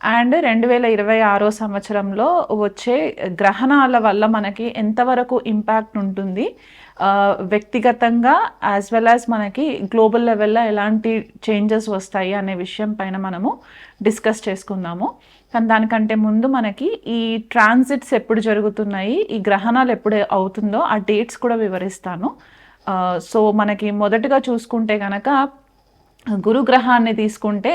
And రెండు వేల ఇరవై ఆరో సంవత్సరంలో వచ్చే గ్రహణాల వల్ల మనకి ఎంతవరకు ఇంపాక్ట్ ఉంటుంది వ్యక్తిగతంగా యాజ్ వెల్ యాజ్ మనకి గ్లోబల్ లెవెల్లో ఎలాంటి చేంజెస్ వస్తాయి అనే విషయం పైన మనము డిస్కస్ చేసుకుందాము. కానీ దానికంటే ముందు మనకి ఈ ట్రాన్సిట్స్ ఎప్పుడు జరుగుతున్నాయి ఈ గ్రహణాలు ఎప్పుడు అవుతుందో ఆ డేట్స్ కూడా వివరిస్తాను. సో మనకి మొదటగా చూసుకుంటే కనుక గురుగ్రహాన్ని తీసుకుంటే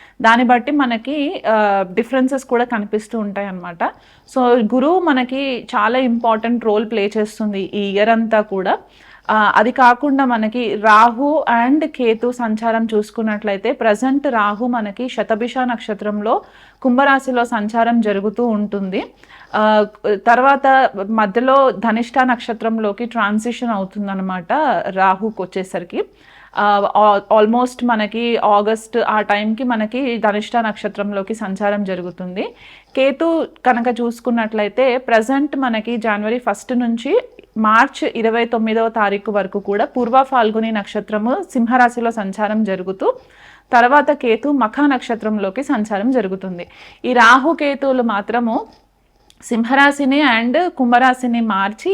దాన్ని బట్టి మనకి డిఫరెన్సెస్ కూడా కనిపిస్తూ ఉంటాయి అన్నమాట. సో గురువు మనకి చాలా ఇంపార్టెంట్ రోల్ ప్లే చేస్తుంది ఈ ఇయర్ అంతా కూడా. అది కాకుండా మనకి రాహు అండ్ కేతు సంచారం చూసుకున్నట్లయితే ప్రజెంట్ రాహు మనకి శతభిష నక్షత్రంలో కుంభరాశిలో సంచారం జరుగుతూ ఉంటుంది. తర్వాత మధ్యలో ధనిష్ట నక్షత్రంలోకి ట్రాన్సిషన్ అవుతుందన్నమాట రాహుకి వచ్చేసరికి Uh, ఆల్మోస్ట్ మనకి ఆగస్ట్ ఆ టైంకి మనకి ధనిష్ట నక్షత్రంలోకి సంచారం జరుగుతుంది. కేతు కనుక చూసుకున్నట్లయితే ప్రజెంట్ మనకి జనవరి ఫస్ట్ నుంచి మార్చ్ ఇరవై తొమ్మిదవ తారీఖు వరకు కూడా పూర్వ ఫాల్గుని నక్షత్రము సింహరాశిలో సంచారం జరుగుతూ తర్వాత కేతు మఖ నక్షత్రంలోకి సంచారం జరుగుతుంది. ఈ రాహు కేతువులు మాత్రము సింహరాశిని అండ్ కుంభరాశిని మార్చి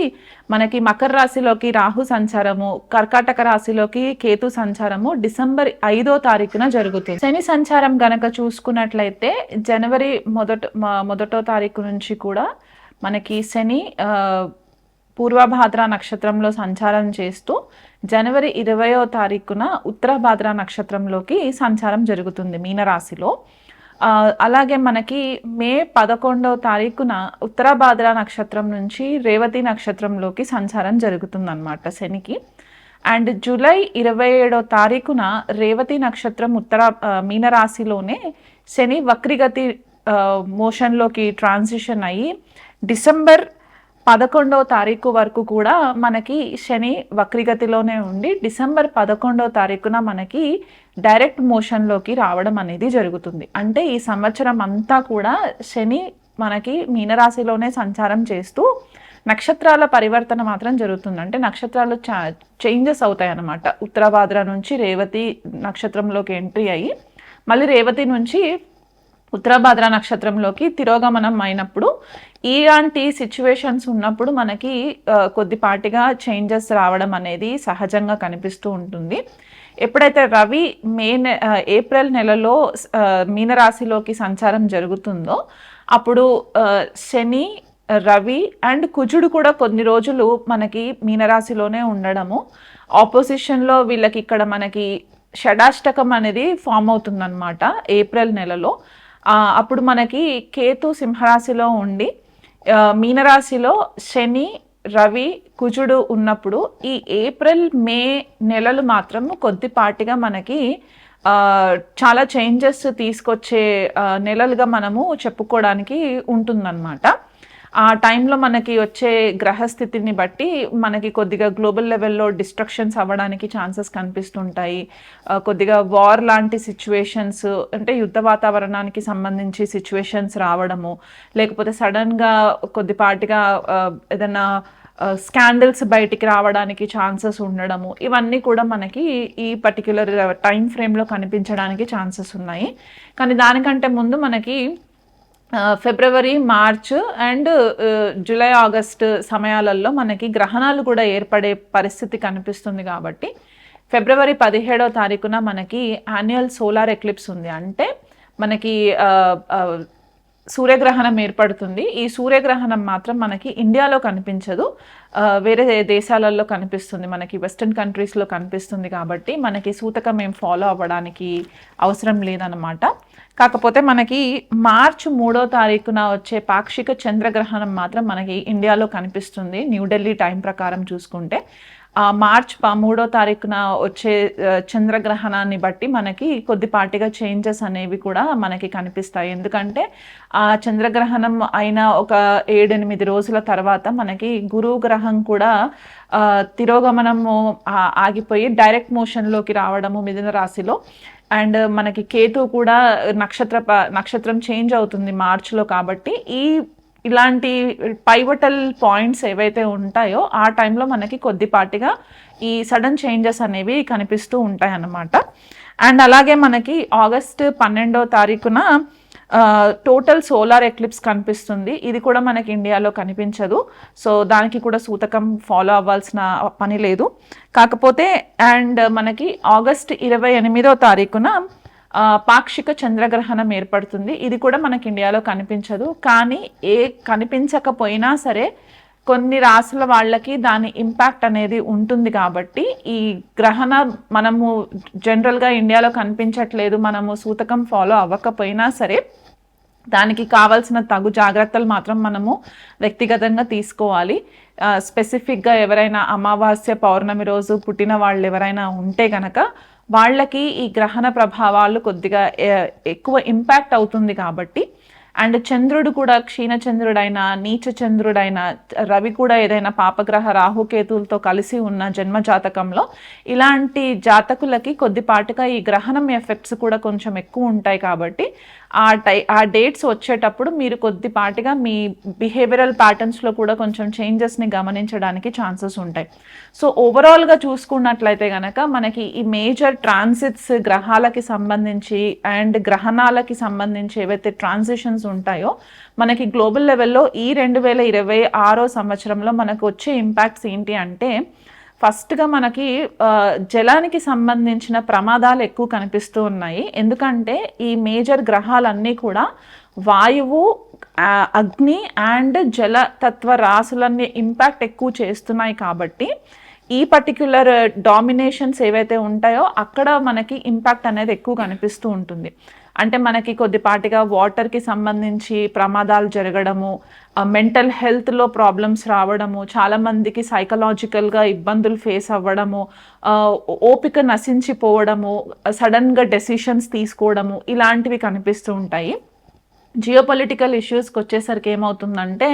మనకి మకర రాశిలోకి రాహు సంచారము కర్కాటక రాశిలోకి కేతు సంచారము డిసెంబర్ ఐదో తారీఖున జరుగుతుంది. శని సంచారం గనక చూసుకున్నట్లయితే జనవరి మొదట మొదటో తారీఖు నుంచి కూడా మనకి శని పూర్వభాద్ర నక్షత్రంలో సంచారం చేస్తూ జనవరి ఇరవయో తారీఖున ఉత్తర భాద్ర నక్షత్రంలోకి సంచారం జరుగుతుంది మీనరాశిలో. అలాగే మనకి మే పదకొండవ తారీఖున ఉత్తరాభాద్ర నక్షత్రం నుంచి రేవతి నక్షత్రంలోకి సంచారం జరుగుతుందన్నమాట శనికి. అండ్ జూలై ఇరవై ఏడో తారీఖున రేవతి నక్షత్రం ఉత్తర మీనరాశిలోనే శని వక్రిగతి మోషన్లోకి ట్రాన్సిషన్ అయ్యి డిసెంబర్ పదకొండవ తారీఖు వరకు కూడా మనకి శని వక్రిగతిలోనే ఉండి డిసెంబర్ పదకొండవ తారీఖున మనకి డైరెక్ట్ మోషన్లోకి రావడం అనేది జరుగుతుంది. అంటే ఈ సంవత్సరం అంతా కూడా శని మనకి మీనరాశిలోనే సంచారం చేస్తూ నక్షత్రాల పరివర్తన మాత్రం జరుగుతుంది. అంటే నక్షత్రాలు చా చేంజెస్ అవుతాయి అన్నమాట. ఉత్తరాభాద్ర నుంచి రేవతి నక్షత్రంలోకి ఎంట్రీ అయ్యి మళ్ళీ రేవతి నుంచి ఉత్తరాభాద్ర నక్షత్రంలోకి తిరోగమనం అయినప్పుడు ఇలాంటి సిచ్యువేషన్స్ ఉన్నప్పుడు మనకి కొద్దిపాటిగా చేంజెస్ రావడం అనేది సహజంగా కనిపిస్తూ ఉంటుంది. ఎప్పుడైతే రవి మే నె- ఏప్రిల్ నెలలో మీనరాశిలోకి సంచారం జరుగుతుందో అప్పుడు శని రవి అండ్ కుజుడు కూడా కొన్ని రోజులు మనకి మీనరాశిలోనే ఉండడము. ఆపోజిషన్లో వీళ్ళకి ఇక్కడ మనకి షడాష్టకం అనేది ఫామ్ అవుతుందన్నమాట ఏప్రిల్ నెలలో. అప్పుడు మనకి కేతు సింహరాశిలో ఉండి మీనరాశిలో శని రవి కుజుడు ఉన్నప్పుడు ఈ ఏప్రిల్ మే నెలలు మాత్రం కొద్దిపాటిగా మనకి చాలా చేంజెస్ తీసుకొచ్చే నెలలుగా మనము చెప్పుకోవడానికి ఉంటుందన్నమాట. ఆ టైంలో మనకి వచ్చే గ్రహస్థితిని బట్టి మనకి కొద్దిగా గ్లోబల్ లెవెల్లో డిస్ట్రక్షన్స్ అవ్వడానికి ఛాన్సెస్ కనిపిస్తుంటాయి. కొద్దిగా వార్ లాంటి సిచ్యువేషన్స్ అంటే యుద్ధ వాతావరణానికి సంబంధించి సిచ్యువేషన్స్ రావడము లేకపోతే సడన్గా కొద్దిపాటిగా ఏదైనా స్కాండల్స్ బయటికి రావడానికి ఛాన్సెస్ ఉండడము ఇవన్నీ కూడా మనకి ఈ పర్టిక్యులర్ టైం ఫ్రేమ్లో కనిపించడానికి ఛాన్సెస్ ఉన్నాయి. కానీ దానికంటే ముందు మనకి February March and July August సమయాలలో మనకి గ్రహణాలు కూడా ఏర్పడే పరిస్థితి కనిపిస్తుంది కాబట్టి ఫిబ్రవరి పదిహేడవ తారీఖున మనకి యాన్యువల్ సోలార్ ఎక్లిప్స్ ఉంది. అంటే మనకి సూర్యగ్రహణం ఏర్పడుతుంది. ఈ సూర్యగ్రహణం మాత్రం మనకి ఇండియాలో కనిపించదు. వేరే దేశాలలో కనిపిస్తుంది. మనకి వెస్ట్రన్ కంట్రీస్లో కనిపిస్తుంది కాబట్టి మనకి సూతకం ఏం ఫాలో అవ్వడానికి అవసరం లేదన్నమాట. కాకపోతే మనకి మార్చ్ మూడో తారీఖున వచ్చే పాక్షిక చంద్రగ్రహణం మాత్రం మనకి ఇండియాలో కనిపిస్తుంది. న్యూఢిల్లీ టైం ప్రకారం చూసుకుంటే. మార్చ్ మూడో తారీఖున వచ్చే చంద్రగ్రహణాన్ని బట్టి మనకి కొద్దిపాటిగా చేంజెస్ అనేవి కూడా మనకి కనిపిస్తాయి. ఎందుకంటే ఆ చంద్రగ్రహణం అయిన ఒక ఏడెనిమిది రోజుల తర్వాత మనకి గురువు గ్రహం కూడా తిరోగమనము ఆగిపోయి డైరెక్ట్ మోషన్లోకి రావడము మిథున రాశిలో. అండ్ మనకి కేతు కూడా నక్షత్ర ప- నక్షత్రం చేంజ్ అవుతుంది మార్చ్లో కాబట్టి ఈ ఇలాంటి పైవటల్ పాయింట్స్ ఏవైతే ఉంటాయో ఆ టైంలో మనకి కొద్దిపాటిగా ఈ సడన్ చేంజెస్ అనేవి కనిపిస్తూ ఉంటాయి అన్నమాట అండ్ అలాగే మనకి ఆగస్ట్ పన్నెండో తారీఖున టోటల్ సోలార్ ఎక్లిప్స్ కనిపిస్తుంది. ఇది కూడా మనకి ఇండియాలో కనిపించదు. సో దానికి కూడా సూతకం ఫాలో అవ్వాల్సిన పని లేదు. కాకపోతే అండ్ మనకి ఆగస్ట్ ఇరవై ఎనిమిదో తారీఖున పాక్షిక చంద్రగ్రహణం ఏర్పడుతుంది. ఇది కూడా మనకి ఇండియాలో కనిపించదు. కానీ ఏ కనిపించకపోయినా సరే కొన్ని రాసుల వాళ్ళకి దాని ఇంపాక్ట్ అనేది ఉంటుంది కాబట్టి ఈ గ్రహణ మనము జనరల్గా ఇండియాలో కనిపించట్లేదు. మనము సూతకం ఫాలో అవ్వకపోయినా సరే దానికి కావాల్సిన తగు జాగ్రత్తలు మాత్రం మనము వ్యక్తిగతంగా తీసుకోవాలి. స్పెసిఫిక్గా ఎవరైనా అమావాస్య పౌర్ణమి రోజు పుట్టిన వాళ్ళు ఎవరైనా ఉంటే గనక వాళ్ళకి ఈ గ్రహణ ప్రభావాలు కొద్దిగా ఎక్కువ ఇంపాక్ట్ అవుతుంది కాబట్టి అండ్ చంద్రుడు కూడా క్షీణ చంద్రుడైన నీచ రవి కూడా ఏదైనా పాపగ్రహ రాహుకేతులతో కలిసి ఉన్న జన్మ జాతకంలో ఇలాంటి జాతకులకి కొద్దిపాటుగా ఈ గ్రహణం ఎఫెక్ట్స్ కూడా కొంచెం ఎక్కువ ఉంటాయి కాబట్టి ఆ టై ఆ డేట్స్ వచ్చేటప్పుడు మీరు కొద్దిపాటిగా మీ బిహేవియరల్ ప్యాటర్న్స్లో కూడా కొంచెం చేంజెస్ని గమనించడానికి ఛాన్సెస్ ఉంటాయి. సో ఓవరాల్గా చూసుకున్నట్లయితే కనుక మనకి ఈ మేజర్ ట్రాన్సిట్స్ గ్రహాలకి సంబంధించి అండ్ గ్రహణాలకి సంబంధించి ఏవైతే ట్రాన్సిషన్స్ ఉంటాయో మనకి గ్లోబల్ లెవెల్లో ఈ రెండు వేల ఇరవై ఆరో సంవత్సరంలో మనకు వచ్చే ఇంపాక్ట్స్ ఏంటి అంటే ఫస్ట్గా మనకి జలానికి సంబంధించిన ప్రమాదాలు ఎక్కువ కనిపిస్తూ ఉన్నాయి. ఎందుకంటే ఈ మేజర్ గ్రహాలన్నీ కూడా వాయువు అగ్ని అండ్ జల తత్వ రాసులన్నీ ఇంపాక్ట్ ఎక్కువ చేస్తున్నాయి కాబట్టి ఈ పర్టిక్యులర్ డామినేషన్స్ ఏవైతే ఉంటాయో అక్కడ మనకి ఇంపాక్ట్ అనేది ఎక్కువ కనిపిస్తూ ఉంటుంది. అంటే మనకి కొద్దిపాటిగా వాటర్కి సంబంధించి ప్రమాదాలు జరగడము మెంటల్ హెల్త్లో ప్రాబ్లమ్స్ రావడము చాలామందికి సైకలాజికల్గా ఇబ్బందులు ఫేస్ అవ్వడము ఓపిక నశించిపోవడము సడన్గా డెసిషన్స్ తీసుకోవడము ఇలాంటివి కనిపిస్తూ ఉంటాయి. జియోపొలిటికల్ ఇష్యూస్కి వచ్చేసరికి ఏమవుతుందంటే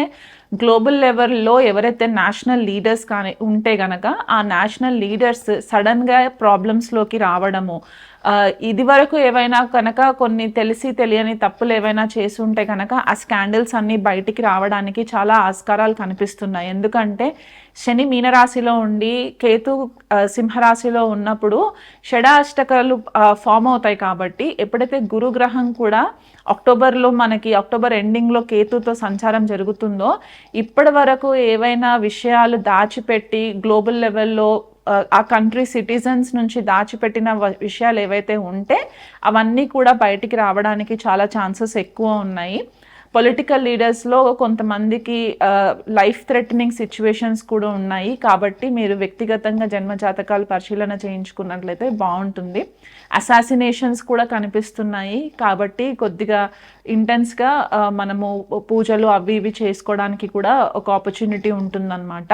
గ్లోబల్ లెవెల్లో ఎవరైతే నేషనల్ లీడర్స్ కానీ ఉంటే గనక ఆ నేషనల్ లీడర్స్ సడన్గా ప్రాబ్లమ్స్లోకి రావడము ఇది వరకు ఏవైనా కనుక కొన్ని తెలిసి తెలియని తప్పులు ఏవైనా చేసి ఉంటే కనుక ఆ స్కాండల్స్ అన్నీ బయటికి రావడానికి చాలా ఆస్కారాలు కనిపిస్తున్నాయి. ఎందుకంటే శని మీనరాశిలో ఉండి కేతు సింహరాశిలో ఉన్నప్పుడు షడాష్టకాలు ఫామ్ అవుతాయి కాబట్టి ఎప్పుడైతే గురుగ్రహం కూడా అక్టోబర్లో మనకి అక్టోబర్ ఎండింగ్లో కేతుతో సంచారం జరుగుతుందో ఇప్పటి వరకు ఏవైనా విషయాలు దాచిపెట్టి గ్లోబల్ లెవెల్లో ఆ, కంట్రీ సిటిజన్స్ నుంచి దాచిపెట్టిన విషయాలు ఏవైతే ఉంటే అవన్నీ కూడా బయటికి రావడానికి చాలా ఛాన్సెస్ ఎక్కువ ఉన్నాయి. పొలిటికల్ లీడర్స్లో కొంతమందికి లైఫ్ థ్రెటనింగ్ సిచ్యువేషన్స్ కూడా ఉన్నాయి. కాబట్టి మీరు వ్యక్తిగతంగా జన్మ జాతకాలు పరిశీలన చేయించుకున్నట్లయితే బాగుంటుంది. అసాసినేషన్స్ కూడా కనిపిస్తున్నాయి. కాబట్టి కొద్దిగా ఇంటెన్స్గా మనము పూజలు అవి ఇవి చేసుకోవడానికి కూడా ఒక ఆపర్చునిటీ ఉంటుందన్నమాట.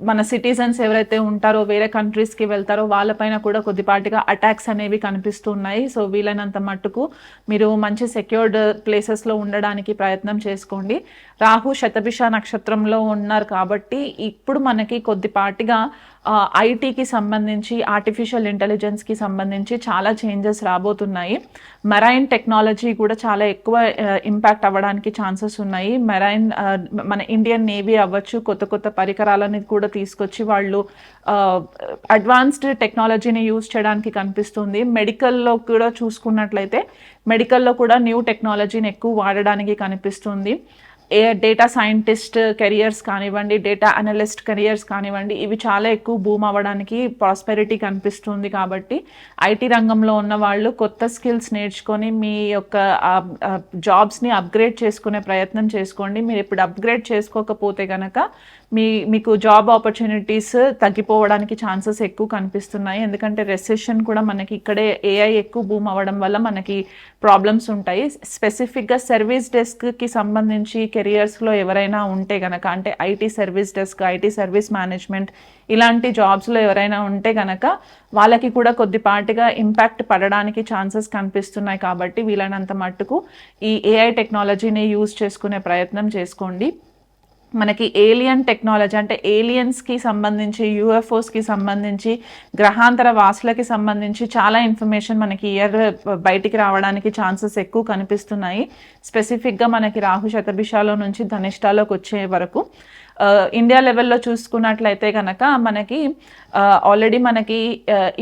మన సిటిజన్స్ ఎవరైతే ఉంటారో వేరే కంట్రీస్కి వెళ్తారో వాళ్ళపైన కూడా కొద్దిపాటిగా అటాక్స్ అనేవి కనిపిస్తున్నాయి సో వీలైనంత మట్టుకు మీరు మంచి సెక్యూర్డ్ ప్లేసెస్లో ఉండడానికి ప్రయత్నం చేసుకోండి. రాహు శతభిష నక్షత్రంలో ఉన్నారు కాబట్టి ఇప్పుడు మనకి కొద్దిపాటిగా ఐటీకి సంబంధించి ఆర్టిఫిషియల్ ఇంటెలిజెన్స్కి సంబంధించి చాలా చేంజెస్ రాబోతున్నాయి. మెరైన్ టెక్నాలజీ కూడా చాలా ఎక్కువ ఇంపాక్ట్ అవ్వడానికి ఛాన్సెస్ ఉన్నాయి. మెరైన్ మన ఇండియన్ నేవీ అవ్వచ్చు కొత్త కొత్త పరికరాలని కూడా తీసుకొచ్చి వాళ్ళు అడ్వాన్స్డ్ టెక్నాలజీని యూజ్ చేయడానికి కనిపిస్తుంది. మెడికల్లో కూడా చూసుకున్నట్లయితే మెడికల్లో కూడా న్యూ టెక్నాలజీని ఎక్కువ వాడడానికి కనిపిస్తుంది. ఏ డేటా సైంటిస్ట్ కెరియర్స్ కానివ్వండి డేటా అనలిస్ట్ కెరియర్స్ కానివ్వండి ఇవి చాలా ఎక్కువ బూమ్ అవ్వడానికి ప్రాస్పెరిటీ కనిపిస్తుంది కాబట్టి ఐటీ రంగంలో ఉన్న వాళ్ళు కొత్త స్కిల్స్ నేర్చుకొని మీ యొక్క జాబ్స్ని అప్గ్రేడ్ చేసుకునే ప్రయత్నం చేసుకోండి. మీరు ఇప్పుడు అప్గ్రేడ్ చేసుకోకపోతే కనుక మీ మీకు జాబ్ ఆపర్చునిటీస్ తగ్గిపోవడానికి ఛాన్సెస్ ఎక్కువ కనిపిస్తున్నాయి. ఎందుకంటే రెసెషన్ కూడా మనకి ఇక్కడే ఏఐ ఎక్కువ బూమ్ అవ్వడం వల్ల మనకి ప్రాబ్లమ్స్ ఉంటాయి. స్పెసిఫిక్గా సర్వీస్ డెస్క్కి సంబంధించి కెరియర్స్లో ఎవరైనా ఉంటే గనక అంటే IT service desk IT service management ఇలాంటి జాబ్స్లో ఎవరైనా ఉంటే గనక వాళ్ళకి కూడా కొద్దిపాటిగా ఇంపాక్ట్ పడడానికి ఛాన్సెస్ కనిపిస్తున్నాయి. కాబట్టి వీలైనంత మట్టుకు ఈ ఏఐ టెక్నాలజీని యూజ్ చేసుకునే ప్రయత్నం చేసుకోండి. మనకి ఏలియన్ టెక్నాలజీ అంటే ఏలియన్స్కి సంబంధించి యూఎఫ్ఓస్కి సంబంధించి గ్రహాంతర వాసులకి సంబంధించి చాలా ఇన్ఫర్మేషన్ మనకి ఇయర్ బయటికి రావడానికి ఛాన్సెస్ ఎక్కువ కనిపిస్తున్నాయి. స్పెసిఫిక్గా మనకి రాహు శతభిషాలో నుంచి ధనిష్టాలోకి వచ్చే వరకు. ఇండియా లెవెల్లో చూసుకున్నట్లయితే కనుక మనకి ఆల్రెడీ మనకి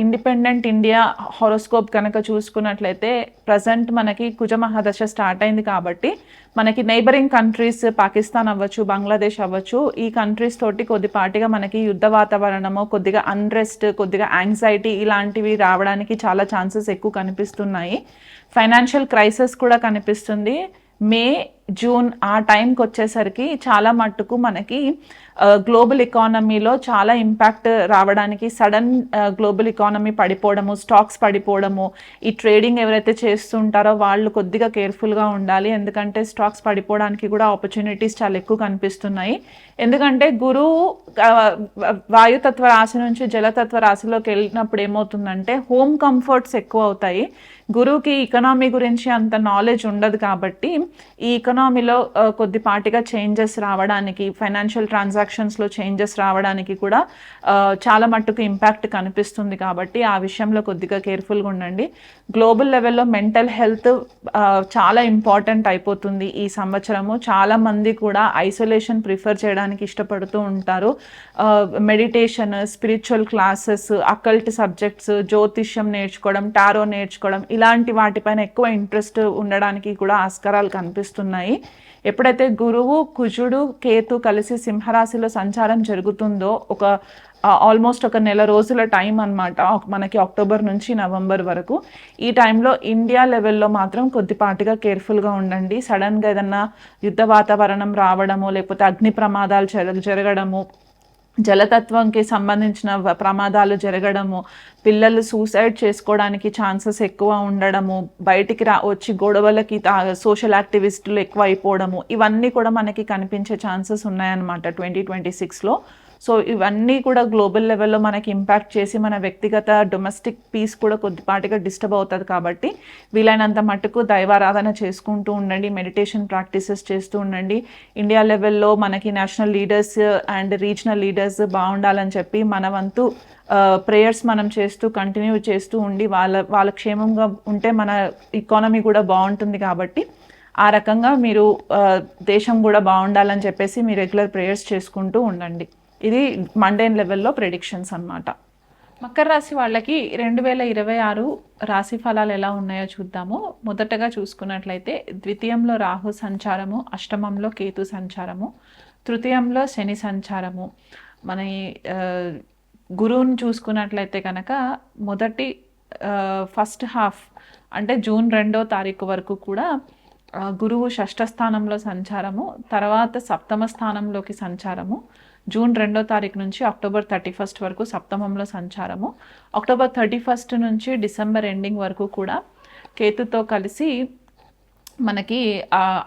ఇండిపెండెంట్ ఇండియా హారోస్కోప్ కనుక చూసుకున్నట్లయితే ప్రజెంట్ మనకి కుజ మహాదశ స్టార్ట్ అయింది కాబట్టి మనకి నైబరింగ్ కంట్రీస్ పాకిస్తాన్ అవ్వచ్చు బంగ్లాదేశ్ అవ్వచ్చు ఈ కంట్రీస్ తోటి కొద్దిపాటిగా మనకి యుద్ధ వాతావరణము కొద్దిగా అన్రెస్ట్ కొద్దిగా యాంగ్జైటీ ఇలాంటివి రావడానికి చాలా ఛాన్సెస్ ఎక్కువ కనిపిస్తున్నాయి. ఫైనాన్షియల్ క్రైసిస్ కూడా కనిపిస్తుంది. మే జూన్ ఆ టైంకి వచ్చేసరికి చాలా మట్టుకు మనకి గ్లోబల్ ఎకానమీలో చాలా ఇంపాక్ట్ రావడానికి సడన్ గ్లోబల్ ఎకానమీ పడిపోవడము స్టాక్స్ పడిపోవడము ఈ ట్రేడింగ్ ఎవరైతే చేస్తుంటారో వాళ్ళు కొద్దిగా కేర్ఫుల్గా ఉండాలి. ఎందుకంటే స్టాక్స్ పడిపోవడానికి కూడా ఆపర్చునిటీస్ చాలా ఎక్కువ కనిపిస్తున్నాయి. ఎందుకంటే గురువు వాయుతత్వ రాశి నుంచి జలతత్వ రాశిలోకి వెళ్ళినప్పుడు ఏమవుతుందంటే హోమ్ కంఫర్ట్స్ ఎక్కువ అవుతాయి. గురువుకి ఎకనామీ గురించి అంత నాలెడ్జ్ ఉండదు కాబట్టి ఈ ఎకనామీలో కొద్దిపాటిగా చేంజెస్ రావడానికి ఫైనాన్షియల్ ట్రాన్సాక్షన్స్లో చేంజెస్ రావడానికి కూడా చాలా మట్టుకు ఇంపాక్ట్ కనిపిస్తుంది కాబట్టి ఆ విషయంలో కొద్దిగా కేర్ఫుల్గా ఉండండి. గ్లోబల్ లెవెల్లో మెంటల్ హెల్త్ చాలా ఇంపార్టెంట్ అయిపోతుంది ఈ సంవత్సరము. చాలా మంది కూడా ఐసోలేషన్ ప్రిఫర్ చేయడానికి ఇష్టపడుతూ ఉంటారు. Meditation spiritual classes occult subjects జ్యోతిష్యం నేర్చుకోవడం టారో నేర్చుకోవడం ఇలాంటి వాటిపైన ఎక్కువ ఇంట్రెస్ట్ ఉండడానికి కూడా ఆస్కారాలు కనిపిస్తున్నాయి. ఎప్పుడైతే గురువు కుజుడు కేతు కలిసి సింహరాశిలో సంచారం జరుగుతుందో ఒక ఆల్మోస్ట్ ఒక నెల రోజుల టైం అనమాట మనకి అక్టోబర్ నుంచి నవంబర్ వరకు. ఈ టైంలో ఇండియా లెవెల్లో మాత్రం కొద్దిపాటిగా కేర్ఫుల్గా ఉండండి. సడన్గా ఏదన్నా యుద్ధ వాతావరణం రావడము లేకపోతే అగ్ని ప్రమాదాలు జరగ జరగడము జలతత్వంకి సంబంధించిన ప్రమాదాలు జరగడము పిల్లలు సూసైడ్ చేసుకోవడానికి ఛాన్సెస్ ఎక్కువ ఉండడము బయటికి రా వచ్చి గొడవలకి సోషల్ యాక్టివిస్టులు ఎక్కువ అయిపోవడము ఇవన్నీ కూడా మనకి కనిపించే ఛాన్సెస్ ఉన్నాయన్నమాట ట్వంటీ ట్వంటీ సిక్స్లో. సో ఇవన్నీ కూడా గ్లోబల్ లెవెల్లో మనకి ఇంపాక్ట్ చేసి మన వ్యక్తిగత డొమెస్టిక్ పీస్ కూడా కొద్దిపాటిగా డిస్టర్బ్ అవుతుంది కాబట్టి వీలైనంత మట్టుకు దైవారాధన చేసుకుంటూ ఉండండి మెడిటేషన్ ప్రాక్టీసెస్ చేస్తూ ఉండండి. ఇండియా లెవెల్లో మనకి national leaders and regional leaders బాగుండాలని చెప్పి మన వంతు ప్రేయర్స్ మనం చేస్తూ కంటిన్యూ చేస్తూ ఉండి వాళ్ళ వాళ్ళ క్షేమంగా ఉంటే మన ఇకానమీ కూడా బాగుంటుంది కాబట్టి ఆ రకంగా మీరు దేశం కూడా బాగుండాలని చెప్పేసి మీ రెగ్యులర్ ప్రేయర్స్ చేసుకుంటూ ఉండండి. ఇది మండేన్ లెవెల్లో ప్రెడిక్షన్స్ అన్నమాట. మకర రాశి వాళ్ళకి రెండు వేల ఇరవై ఆరు రాశి ఫలాలు ఎలా ఉన్నాయో చూద్దాము. మొదటగా చూసుకున్నట్లయితే ద్వితీయంలో రాహు సంచారము అష్టమంలో కేతు సంచారము తృతీయంలో శని సంచారము. మన గురువుని చూసుకున్నట్లయితే కనుక మొదటి ఫస్ట్ హాఫ్ అంటే జూన్ రెండో తారీఖు వరకు కూడా గురువు షష్ఠ స్థానంలో సంచారము తర్వాత సప్తమ స్థానంలోకి సంచారము జూన్ రెండో తారీఖు నుంచి అక్టోబర్ థర్టీ ఫస్ట్ వరకు సప్తమంలో సంచారము. అక్టోబర్ థర్టీ ఫస్ట్ నుంచి డిసెంబర్ ఎండింగ్ వరకు కూడా కేతుతో కలిసి మనకి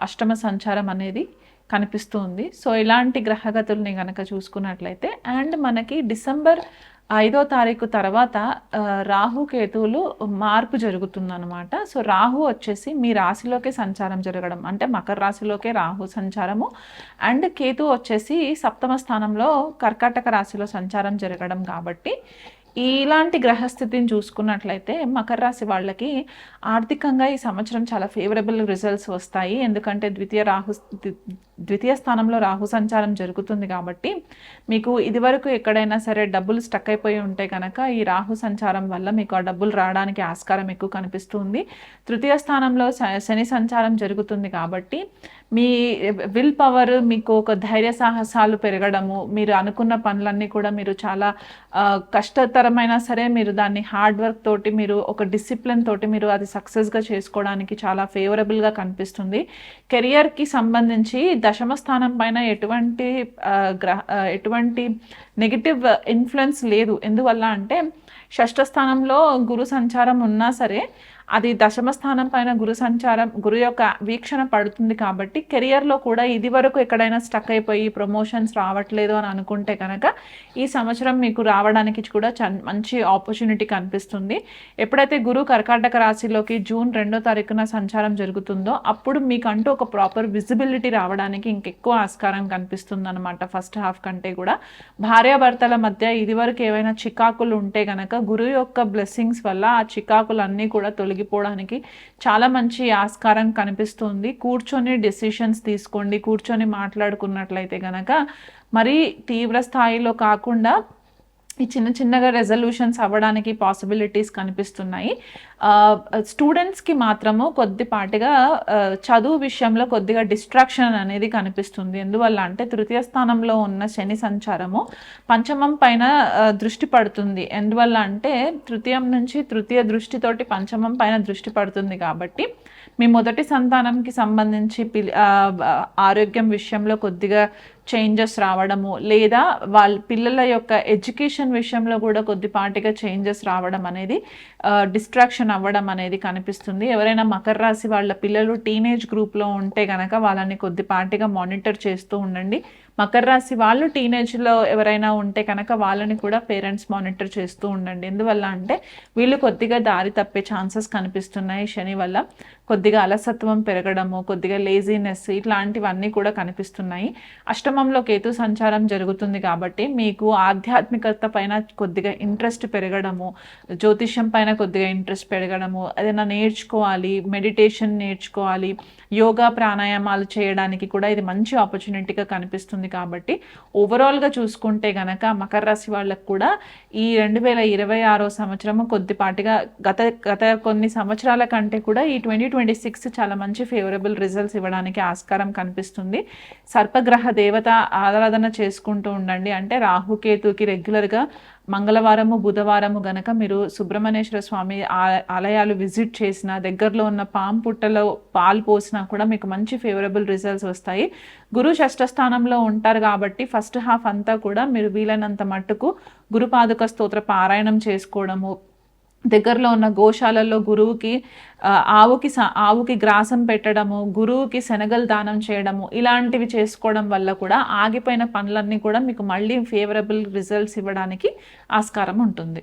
అష్టమ సంచారం అనేది కనిపిస్తుంది. సో ఇలాంటి గ్రహగతుల్ని కనుక చూసుకున్నట్లయితే అండ్ మనకి డిసెంబర్ ఐదో తారీఖు తర్వాత రాహు కేతువులు మార్పు జరుగుతుందన్నమాట. సో రాహు వచ్చేసి మీ రాశిలోకే సంచారం జరగడం అంటే మకర రాశిలోకే రాహు సంచారము. అండ్ కేతు వచ్చేసి సప్తమ స్థానంలో కర్కాటక రాశిలో సంచారం జరగడం కాబట్టి ఇలాంటి గ్రహస్థితిని చూసుకున్నట్లయితే మకర రాశి వాళ్ళకి ఆర్థికంగా ఈ సంవత్సరం చాలా ఫేవరబుల్ రిజల్ట్స్ వస్తాయి. ఎందుకంటే ద్వితీయ రాహు ద్వితీయ స్థానంలో రాహు సంచారం జరుగుతుంది కాబట్టి మీకు ఇదివరకు ఎక్కడైనా సరే డబ్బులు స్టక్ అయిపోయి ఉంటే కనుక ఈ రాహు సంచారం వల్ల మీకు ఆ డబ్బులు రావడానికి ఆస్కారం ఎక్కువ కనిపిస్తుంది. తృతీయ స్థానంలో శ- శని సంచారం జరుగుతుంది కాబట్టి మీ విల్ పవర్ మీకు ఒక ధైర్య సాహసాలు పెరగడము మీరు అనుకున్న పనులన్నీ కూడా మీరు చాలా కష్టతరమైన సరే మీరు దాన్ని హార్డ్ వర్క్ తోటి మీరు ఒక డిసిప్లిన్ తోటి మీరు అది సక్సెస్గా చేసుకోవడానికి చాలా ఫేవరబుల్గా కనిపిస్తుంది. కెరియర్కి సంబంధించి దశమ స్థానం పైన ఎటువంటి గ్రహ ఎటువంటి నెగిటివ్ ఇన్ఫ్లుయెన్స్ లేదు. ఎందువల్ల అంటే షష్ఠ స్థానంలో గురు సంచారం ఉన్నా సరే అది దశమ స్థానం పైన గురు సంచారం గురు యొక్క వీక్షణ పడుతుంది కాబట్టి కెరియర్లో కూడా ఇది వరకు ఎక్కడైనా స్టక్ అయిపోయి ప్రమోషన్స్ రావట్లేదు అని అనుకుంటే కనుక ఈ సంవత్సరం మీకు రావడానికి కూడా మంచి ఆపర్చునిటీ కనిపిస్తుంది. ఎప్పుడైతే గురు కర్కాటక రాశిలోకి జూన్ రెండో తారీఖున సంచారం జరుగుతుందో అప్పుడు మీకంటూ ఒక ప్రాపర్ విజిబిలిటీ రావడానికి ఇంకెక్కువ ఆస్కారం కనిపిస్తుంది అనమాట ఫస్ట్ హాఫ్ కంటే కూడా. భార్యాభర్తల మధ్య ఇదివరకు ఏవైనా చికాకులు ఉంటే కనుక గురువు యొక్క బ్లెస్సింగ్స్ వల్ల ఆ చికాకులు అన్నీ కూడా తొలగిపోవడానికి చాలా మంచి ఆస్కారం కనిపిస్తుంది. కూర్చొని డెసిషన్స్ తీసుకోండి. కూర్చొని మాట్లాడుకున్నట్లయితే గనక మరీ తీవ్ర స్థాయిలో కాకుండా ఈ చిన్న చిన్నగా రెజల్యూషన్స్ అవ్వడానికి పాసిబిలిటీస్ కనిపిస్తున్నాయి. స్టూడెంట్స్కి మాత్రము కొద్దిపాటిగా చదువు విషయంలో కొద్దిగా డిస్ట్రాక్షన్ అనేది కనిపిస్తుంది. ఎందువల్ల అంటే తృతీయ స్థానంలో ఉన్న శని సంచారము పంచమం పైన దృష్టి పడుతుంది. ఎందువల్ల అంటే తృతీయం నుంచి తృతీయ దృష్టితోటి పంచమం పైన దృష్టి పడుతుంది కాబట్టి మీ మొదటి సంతానంకి సంబంధించి పిల్ ఆరోగ్యం విషయంలో కొద్దిగా చేంజెస్ రావడము లేదా వాళ్ళ పిల్లల యొక్క ఎడ్యుకేషన్ విషయంలో కూడా కొద్దిపాటిగా చేంజెస్ రావడం అనేది డిస్ట్రాక్షన్ అవ్వడం అనేది కనిపిస్తుంది. ఎవరైనా మకర రాశి వాళ్ళ పిల్లలు టీనేజ్ గ్రూప్లో ఉంటే కనుక వాళ్ళని కొద్దిపాటిగా మానిటర్ చేస్తూ ఉండండి. మకర రాశి వాళ్ళు టీనేజ్లో ఎవరైనా ఉంటే కనుక వాళ్ళని కూడా పేరెంట్స్ మానిటర్ చేస్తూ ఉండండి. ఎందువల్ల అంటే వీళ్ళు కొద్దిగా దారి తప్పే ఛాన్సెస్ కనిపిస్తున్నాయి శని వల్ల. కొద్దిగా అలసత్వం పెరగడము కొద్దిగా లేజీనెస్ ఇట్లాంటివన్నీ కూడా కనిపిస్తున్నాయి. అష్టమంలో కేతు సంచారం జరుగుతుంది కాబట్టి మీకు ఆధ్యాత్మికత పైన కొద్దిగా ఇంట్రెస్ట్ పెరగడము జ్యోతిష్యం పైన కొద్దిగా ఇంట్రెస్ట్ పెరగడము ఏదైనా నేర్చుకోవాలి మెడిటేషన్ నేర్చుకోవాలి యోగా ప్రాణాయామాలు చేయడానికి కూడా ఇది మంచి ఆపర్చునిటీగా కనిపిస్తుంది ఉంటుంది కాబట్టి ఓవరాల్గా చూసుకుంటే గనక మకర రాశి వాళ్ళకు కూడా ఈ రెండు వేల ఇరవై ఆరో సంవత్సరము కొద్దిపాటిగా గత గత కొన్ని సంవత్సరాల కంటే కూడా ఈ ట్వంటీ ట్వంటీ సిక్స్ చాలా మంచి ఫేవరబుల్ రిజల్ట్స్ ఇవ్వడానికి ఆస్కారం కనిపిస్తుంది. సర్పగ్రహ దేవత ఆరాధన చేసుకుంటూ ఉండండి. అంటే రాహుకేతుకి రెగ్యులర్గా మంగళవారము బుధవారము గనక మీరు సుబ్రహ్మణ్యేశ్వర స్వామి ఆ- ఆలయాలు విజిట్ చేసిన దగ్గరలో ఉన్న పాము పుట్టలో పాలు పోసినా కూడా మీకు మంచి ఫేవరబుల్ రిజల్ట్స్ వస్తాయి. గురు స్థానంలో ఉంటారు కాబట్టి ఫస్ట్ హాఫ్ అంతా కూడా మీరు వీలైనంత మట్టుకు గురుపాదుక స్తోత్ర పారాయణం చేసుకోవడము దగ్గరలో ఉన్న గోశాలల్లో గురువుకి ఆవుకి ఆవుకి గ్రాసం పెట్టడము గురువుకి శనగలు దానం చేయడము ఇలాంటివి చేసుకోవడం వల్ల కూడా ఆగిపోయిన పనులన్నీ కూడా మీకు మళ్ళీ ఫేవరబుల్ రిజల్ట్స్ ఇవ్వడానికి ఆస్కారం ఉంటుంది.